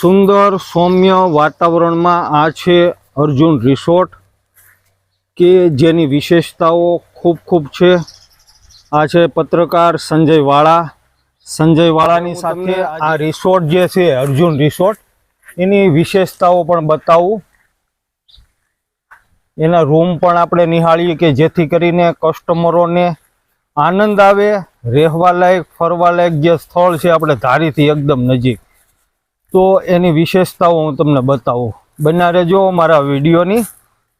સુંદર સૌમ્ય વાતાવરણમાં આ છે અર્જુન રિસોર્ટ કે જેની વિશેષતાઓ ખૂબ ખૂબ છે. આ છે પત્રકાર સંજય વાળા. સંજય વાળાની સાથે આ રિસોર્ટ જે છે અર્જુન રિસોર્ટ એની વિશેષતાઓ પણ બતાવું. એના રૂમ પણ આપણે નિહાળીએ કે જેથી કરીને કસ્ટમરોને આનંદ આવે રહેવા લાયક ફરવા લાયક જે સ્થળ છે આપણે ધારીથી એકદમ નજીક. તો એની વિશેષતાઓ હું તમને બતાવું. બના રહેજો મારા વિડીયોની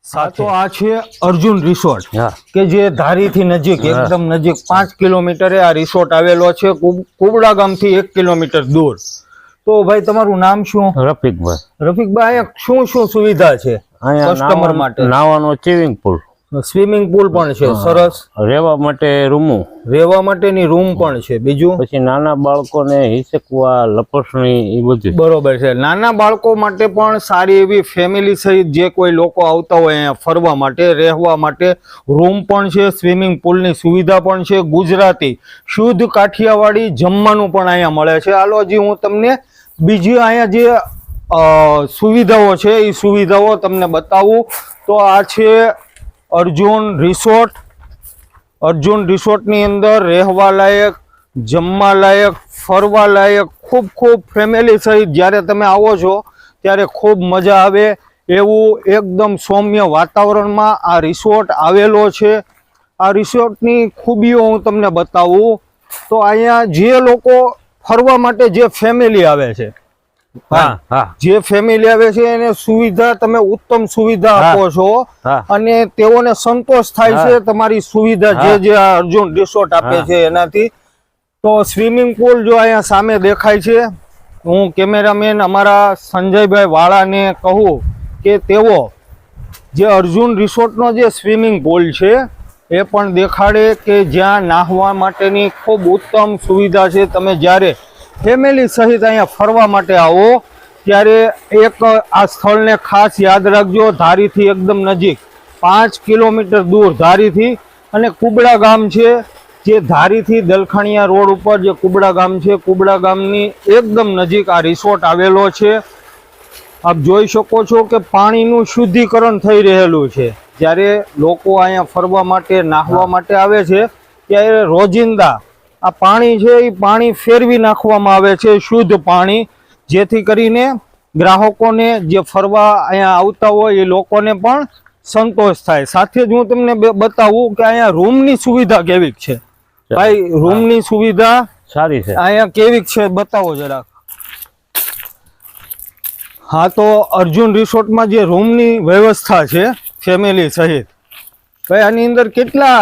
સાચો આ છે અર્જુન રિસોર્ટ હા. કે જે ધારીથી નજીક એકદમ નજીક પાંચ કિલોમીટરે આ રિસોર્ટ આવેલો છે કુબડા ગામથી એક કિલોમીટર દૂર. તો ભાઈ તમારું નામ શું? રફીકભાઈ. રફીકભાઈ શું શું સુવિધા છે કસ્ટમર માટે? નાવાનો સ્વિમિંગ પુલ સ્વિમિંગ પુલ પણ છે સરસ. રહેવા માટે રૂમો. રહેવા માટેની રૂમ પણ છે. બીજું? પછી નાના બાળકોને હિસકવા લપસણી એ બધું. બરોબર છે. નાના બાળકો માટે પણ સારી એવી ફેમિલી સહિત જે કોઈ લોકો આવતા હોય અહીંયા ફરવા માટે રહેવા માટે રૂમ પણ છે સ્વિમિંગ પુલની સુવિધા પણ છે ગુજરાતી. શુદ્ધ કાઠિયાવાડી જમવાનું પણ અહીંયા મળે છે. હાલો હજી હું તમને બીજી અહીંયા જે સુવિધાઓ છે એ સુવિધાઓ તમને બતાવું. તો આ છે અર્જુન રિસોર્ટ. અર્જુન રિસોર્ટની અંદર રહેવા લાયક, જમવા લાયક, ફરવા લાયક ખૂબ ખૂબ ફેમિલી સહિત જ્યારે તમે આવો છો ત્યારે ખૂબ મજા આવે એવું એકદમ સૌમ્ય વાતાવરણમાં આ રિસોર્ટ આવેલો છે. આ રિસોર્ટની ખૂબીઓ હું તમને બતાવું. તો અહીંયા જે લોકો ફરવા માટે જે ફેમિલી આવે છે જે ફેમિલી આવે છે એને સુવિધા તમે ઉત્તમ સુવિધા આપો છો અને તેઓને સંતોષ થાય છે તમારી સુવિધા જે જે અર્જુન રિસોર્ટ આપે છે એનાથી. તો સ્વિમિંગ પુલ જો અહીંયા સામે દેખાય છે હું કેમેરામેન અમારા સંજયભાઈ વાળાને કહું કે તેઓ જે અર્જુન રિસોર્ટનો જે સ્વિમિંગ પુલ છે એ પણ દેખાડે કે જ્યાં નાહવા માટેની ખૂબ ઉત્તમ સુવિધા છે. તમે જ્યારે ફેમિલી સહિત અહીંયા ફરવા માટે આવો. ત્યારે એક આ સ્થળને ખાસ યાદ રાખજો, ધારીથી એકદમ નજીક. પાંચ કિલોમીટર દૂર ધારીથી. અને કુબડા ગામ છે, જે ધારીથી દલખણિયા રોડ ઉપર જે કુબડા ગામ છે, કુબડા ગામની એકદમ નજીક આ રિસોર્ટ આવેલો છે. આપ જોઈ શકો છો કે પાણીનું શુદ્ધિકરણ થઈ રહેલું છે. જ્યારે લોકો અહીંયા ફરવા માટે, નાહવા માટે આવે છે, ત્યારે રોજિંદા આ પાણી છે એ પાણી ફેરવી નાખવામાં આવે છે શુદ્ધ પાણી. જેથી કરીને ગ્રાહકોને જે ફરવા અહીંયા આવતા હોય એ લોકોને પણ સંતોષ થાય. સાથે જ હું તમને બતાવું કે અહીંયા રૂમની સુવિધા કેવી છે. ભાઈ રૂમની સુવિધા સારી છે. અહીંયા કેવી છે બતાવો જરાક. હા તો અર્જુન રિસોર્ટમાં જે રૂમની વ્યવસ્થા છે ફેમિલી સહિત. ભાઈ આની અંદર કેટલા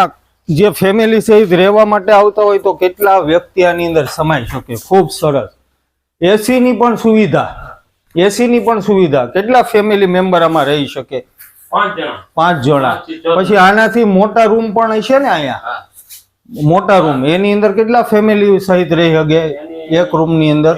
જે ફેમિલી સહિત રહેવા માટે આવતા હોય તો કેટલા વ્યક્તિ આની અંદર સમાઈ શકે? ખૂબ સરસ. એસીની પણ સુવિધા. એસીની પણ સુવિધા. કેટલા ફેમિલી મેમ્બર આમાં રહી શકે? પાંચ જણા. પછી આનાથી મોટા રૂમ પણ હશે ને અહીંયા? મોટા રૂમ એની અંદર કેટલા ફેમિલી સહિત રહી શકે? એક રૂમની અંદર?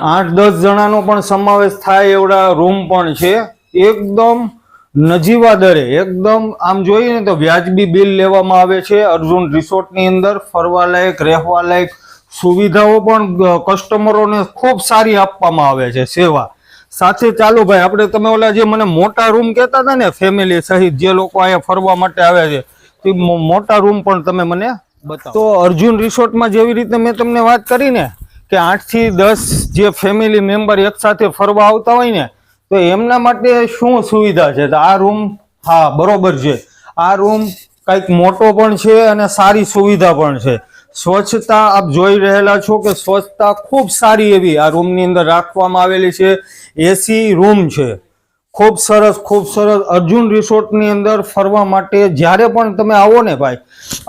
આઠ દસ જણાનો પણ સમાવેશ થાય એવડા રૂમ પણ છે. એકદમ નજીવા દરે એકદમ, આમ જોઈએ ને તો વ્યાજબી બિલ લેવામાં આવે છે. અર્જુન રિસોર્ટની અંદર ફરવા લાયક રહેવા લાયક સુવિધાઓ પણ કસ્ટમરોને ખૂબ સારી આપવામાં આવે છે સેવા. સાથે ચાલો ભાઈ, આપણે તમે ઓલા જે મને મોટા રૂમ કહેતા હતા ને, ફેમિલી સહિત જે લોકો અહીંયા ફરવા માટે આવે છે, તે મોટા રૂમ પણ તમે મને બતાવો. તો અર્જુન રિસોર્ટમાં જેવી રીતે મેં તમને વાત કરી ને, કે આઠથી દસ જે ફેમિલી મેમ્બર એકસાથે ફરવા આવતા હોય ને તો એમના માટે શું સુવિધા છે? તો આ રૂમ, હા, બરોબર છે. આ રૂમ કંઈક મોટો પણ છે અને સારી સુવિધા પણ છે. સ્વચ્છતા આપ જોઈ રહેલા છો કે સ્વચ્છતા ખૂબ સારી એવી આ રૂમની અંદર રાખવામાં આવેલી છે. એસી રૂમ છે. ખૂબ સરસ ખૂબ સરસ. અર્જુન રિસોર્ટની અંદર ફરવા માટે જ્યારે પણ તમે આવો ને ભાઈ,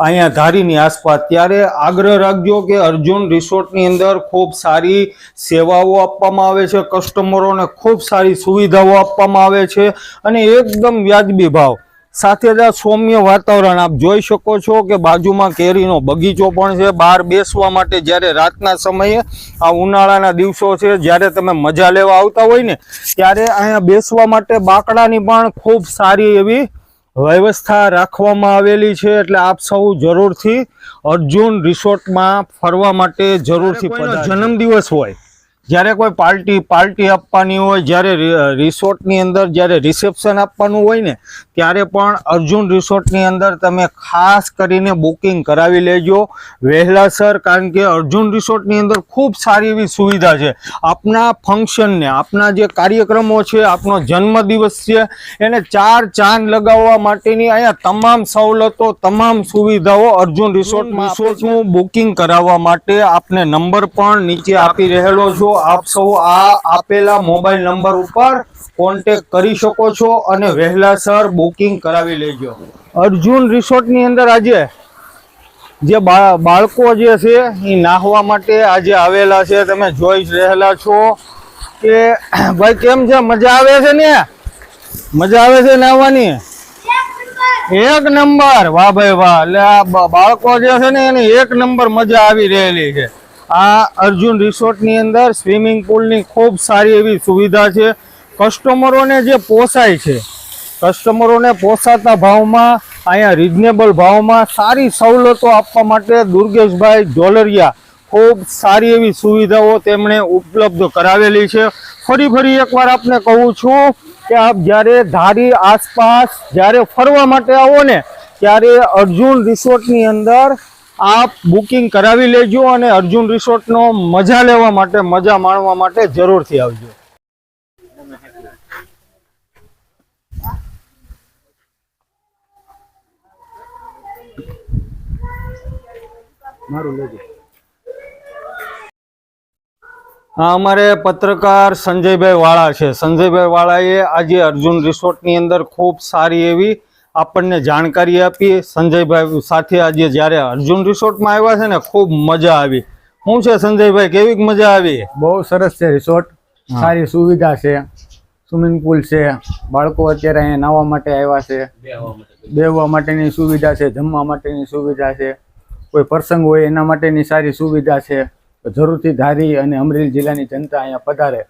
અહીંયા ધારીની આસપાસ, ત્યારે આગ્રહ રાખજો કે અર્જુન રિસોર્ટની અંદર ખૂબ સારી સેવાઓ આપવામાં આવે છે કસ્ટમરોને ખૂબ સારી સુવિધાઓ આપવામાં આવે છે, અને એકદમ વ્યાજબી ભાવ. સાથે જ આ સૌમ્ય વાતાવરણ આપ જોઈ શકો છો કે બાજુમાં કેરીનો બગીચો પણ છે. બહાર બેસવા માટે જ્યારે રાતના સમયે આ ઉનાળાના દિવસો છે જ્યારે તમે મજા લેવા આવતા હોય ને ત્યારે અહીંયા બેસવા માટે બાકડાની પણ ખૂબ સારી એવી વ્યવસ્થા રાખવામાં આવેલી છે. એટલે આપ સૌ જરૂરથી અર્જુન રિસોર્ટમાં ફરવા માટે જરૂરથી. જન્મદિવસ હોય. જ્યારે કોઈ પાર્ટી પાર્ટી આપવાની હોય જ્યારે રિસોર્ટની અંદર જ્યારે રિસેપ્શન આપવાનું હોય ને ત્યારે પણ અર્જુન રિસોર્ટની અંદર તમે ખાસ કરીને બુકિંગ કરાવી લેજો. વહેલાસર કારણ કે અર્જુન રિસોર્ટની અંદર ખૂબ સારી એવી સુવિધા છે. આપના ફંક્શનને આપના જે કાર્યક્રમો છે આપનો જન્મદિવસ છે એને ચાર ચાંદ લગાવવા માટેની અહીંયા તમામ સવલતો તમામ સુવિધાઓ અર્જુન રિસોર્ટમાં રિસોર્ટનું બુકિંગ કરાવવા માટે આપને નંબર પણ નીચે આપી રહેલો છો. આપ સૌ આ આપેલા મોબાઈલ નંબર ઉપર કોન્ટેક કરી શકો છો અને વહેલાસર બુકિંગ કરાવી લેજો. અર્જુન રિસોર્ટની અંદર આજે જે બાળકો જે છે, એ નાહવા માટે આજે આવેલા છે. તમે જોઈ રહેલા છો કે, ભાઈ, કેમ છે? મજા આવે છે ને? મજા આવે છે નાહવાની? એક નંબર. વાહ, ભાઈ, વાહ. એટલે આ બાળકો જે છે ને, એને એક નંબર મજા આવી રહેલી છે. આ અર્જુન રિસોર્ટની અંદર સ્વિમિંગ પુલની ખૂબ સારી એવી સુવિધા છે. કસ્ટમરોને જે પોસાય છે, કસ્ટમરોને પોસાતા ભાવમાં, અહીંયા રિઝનેબલ ભાવમાં સારી સવલતો આપવા માટે દુર્ગેશભાઈ જોલરિયા ખૂબ સારી એવી સુવિધાઓ તેમણે ઉપલબ્ધ કરાવેલી છે. ફરી ફરી એકવાર આપને કહું છું કે આપ જ્યારે ધારી આસપાસ જ્યારે ફરવા માટે આવો ને, ત્યારે અર્જુન રિસોર્ટની અંદર આપ બુકિંગ કરાવી લેજો અને અર્જુન રિસોર્ટનો મજા લેવા માટે મજા માણવા માટે જરૂરથી આવજો. હા અમારે પત્રકાર સંજયભાઈ વાળા છે. સંજયભાઈ વાળાએ આજે અર્જુન રિસોર્ટની અંદર ખૂબ સારી એવી આપણને જાણકારી આપી સંજયભાઈ સાથે આજે જ્યારે અર્જુન રિસોર્ટમાં આવ્યા છે ને ખૂબ મજા આવી. શું છે સંજયભાઈ કેવી મજા આવી? બહુ સરસ છે રિસોર્ટ. સારી સુવિધા છે. સ્વિમિંગ પુલ છે. બાળકો અત્યારે અહીંયા નાહવા માટે આવ્યા છે. બેહવા માટેની સુવિધા છે જમવા માટેની સુવિધા છે. કોઈ પ્રસંગ હોય એના માટેની સારી સુવિધા છે. જરૂરથી ધારી અને અમરેલી જિલ્લાની જનતા અહીંયા પધારે.